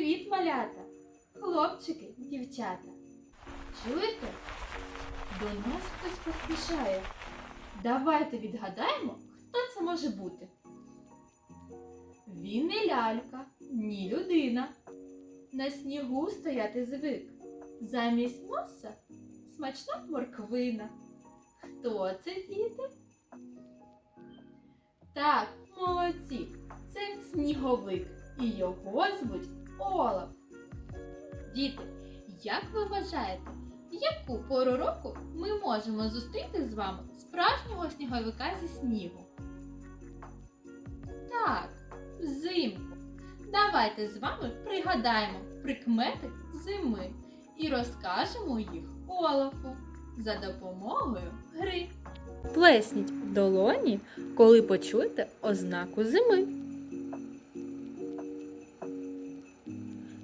Привіт, малята! Хлопчики, дівчата. Чуєте? До нас хтось поспішає. Давайте відгадаємо, хто це може бути. Він не лялька, ні людина. На снігу стояти звик. Замість носа смачна морквина. Хто це, діти? Так, молодці, це сніговик, і його звуть Олаф. Діти, як ви вважаєте, в яку пору року ми можемо зустріти з вами справжнього сніговика зі снігу? Так, взимку. Давайте з вами пригадаємо прикмети зими і розкажемо їх Олафу за допомогою гри. Плесніть в долоні, коли почуєте ознаку зими.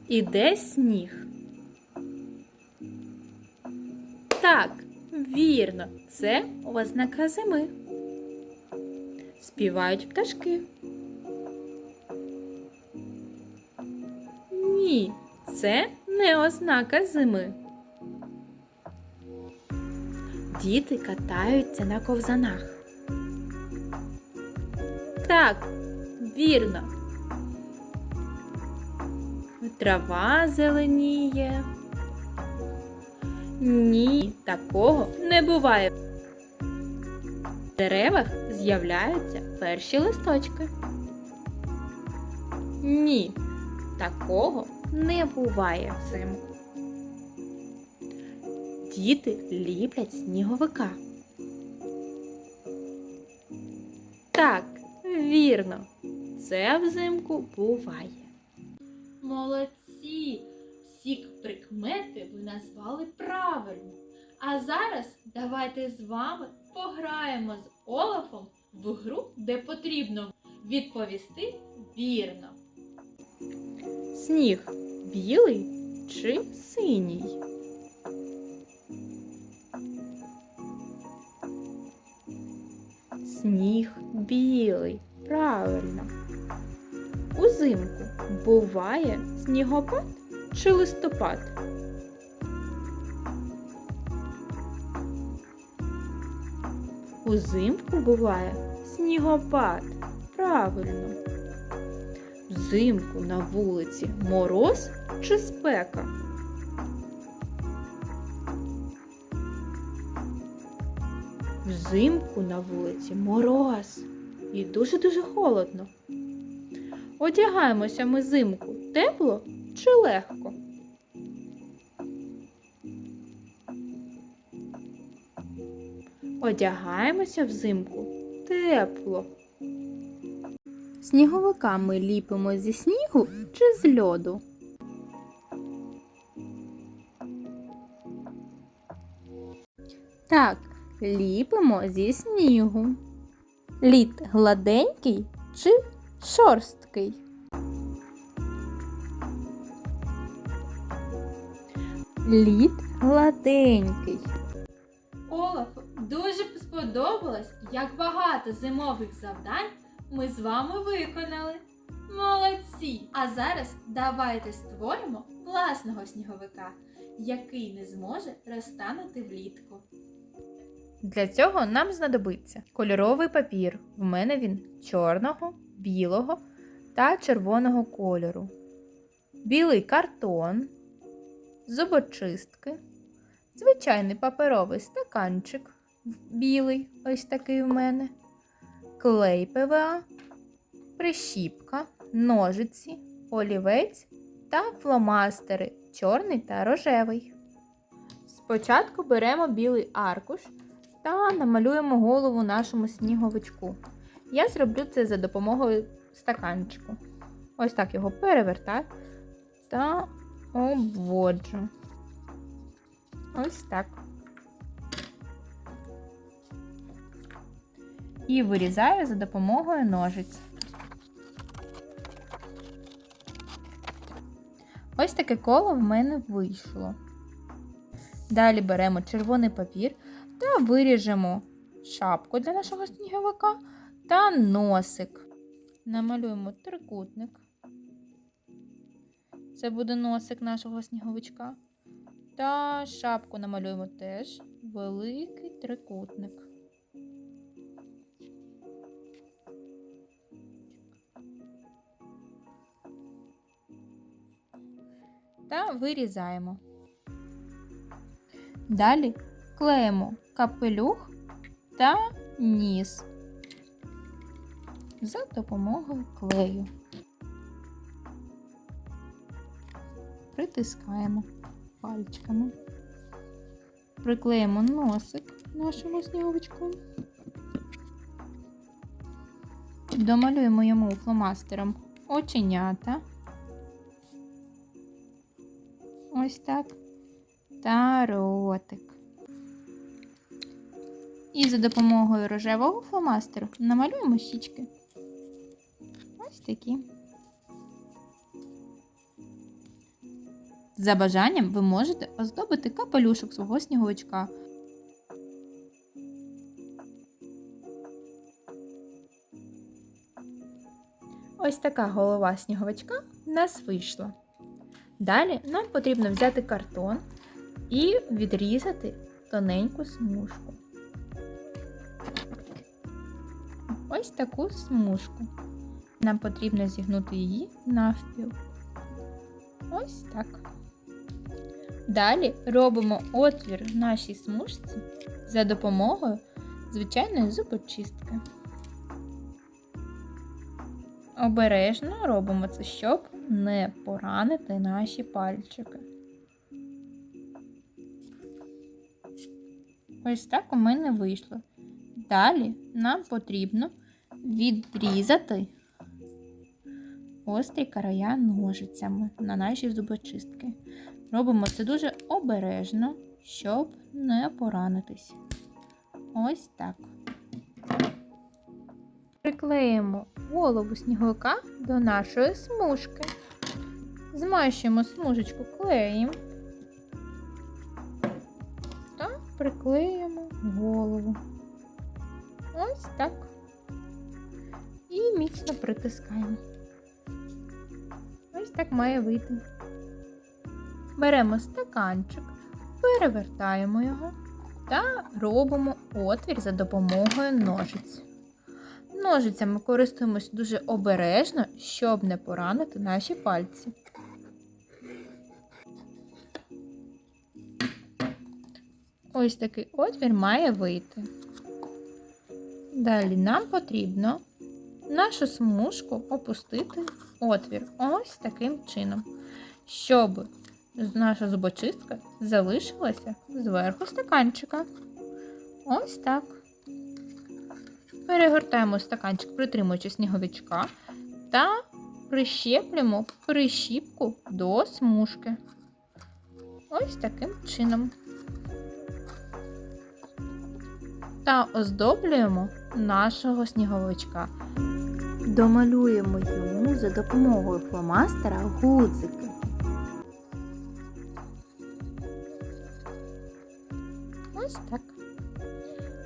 Іде сніг. Так, вірно, це ознака зими. Співають пташки. Ні, це не ознака зими. Діти катаються на ковзанах. Так, вірно. Трава зеленіє. Ні, такого не буває. В деревах з'являються перші листочки. Ні, такого не буває взимку. Діти ліплять сніговика. Так, вірно, це взимку буває. Молодці! Всі прикмети ви назвали правильно. А зараз давайте з вами пограємо з Олафом в гру, де потрібно відповісти вірно. Сніг білий чи синій? Сніг білий, правильно. Узимку буває снігопад чи листопад? Узимку буває снігопад. Правильно. Взимку на вулиці мороз чи спека? Взимку на вулиці мороз і дуже-дуже холодно. Одягаємося ми зимку тепло чи легко? Одягаємося взимку тепло. Сніговика ми ліпимо зі снігу чи з льоду? Так, ліпимо зі снігу. Лід гладенький чи шорсткий? Лід гладенький. Олафу дуже сподобалось, як багато зимових завдань ми з вами виконали. Молодці! А зараз давайте створимо власного сніговика, який не зможе розтанути влітку. Для цього нам знадобиться кольоровий папір. В мене він чорного, білого та червоного кольору. Білий картон, зубочистки, звичайний паперовий стаканчик білий, ось такий в мене, клей ПВА, прищіпка, ножиці, олівець та фломастери чорний та рожевий. Спочатку беремо білий аркуш та намалюємо голову нашому сніговичку. Я зроблю це за допомогою стаканчику. Ось так його перевертаю та обводжу. Ось так. І вирізаю за допомогою ножиць. Ось таке коло в мене вийшло. Далі беремо червоний папір та виріжемо шапку для нашого сніговика та носик. Намалюємо трикутник Це буде носик нашого сніговичка. Та шапку намалюємо теж великий трикутник. Та вирізаємо. Далі клеїмо капелюх та ніс за допомогою клею. Притискаємо пальчиками. Приклеїмо носик нашому сніговичку. Домалюємо йому фломастером оченята. Ось так. Та ротик. І за допомогою рожевого фломастеру намалюємо щічки. Такі. За бажанням ви можете оздобити капелюшок свого сніговичка. Ось така голова сніговичка в нас вийшла. Далі нам потрібно взяти картон і відрізати тоненьку смужку. Ось таку смужку. Нам потрібно зігнути її навпіл. Ось так. Далі робимо отвір в нашій смужці за допомогою звичайної зубочистки. Обережно робимо це, щоб не поранити наші пальчики. Ось так у мене вийшло. Далі нам потрібно відрізати острі края ножицями на наші зубочистки. Робимо це дуже обережно, щоб не поранитись. Ось так. Приклеїмо голову сніговика до нашої смужки. Змащуємо смужечку клеєм та приклеїмо голову. Ось так. І міцно притискаємо. Так має вийти. Беремо стаканчик, перевертаємо його та робимо отвір за допомогою ножиць. Ножицями користуємось дуже обережно, щоб не поранити наші пальці. Ось такий отвір має вийти. Далі нам потрібно нашу смужку опустити отвір ось таким чином, щоб наша зубочистка залишилася зверху стаканчика. Ось так. Перегортаємо стаканчик, притримуючи сніговичка, та прищеплюємо прищіпку до смужки. Ось таким чином. Та оздоблюємо нашого сніговичка. Домалюємо йому за допомогою фломастера гудзики. Ось так.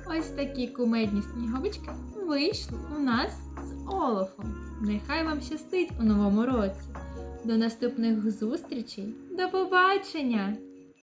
Ось такі кумедні сніговички вийшли у нас з Олафом. Нехай вам щастить у новому році. До наступних зустрічей. До побачення!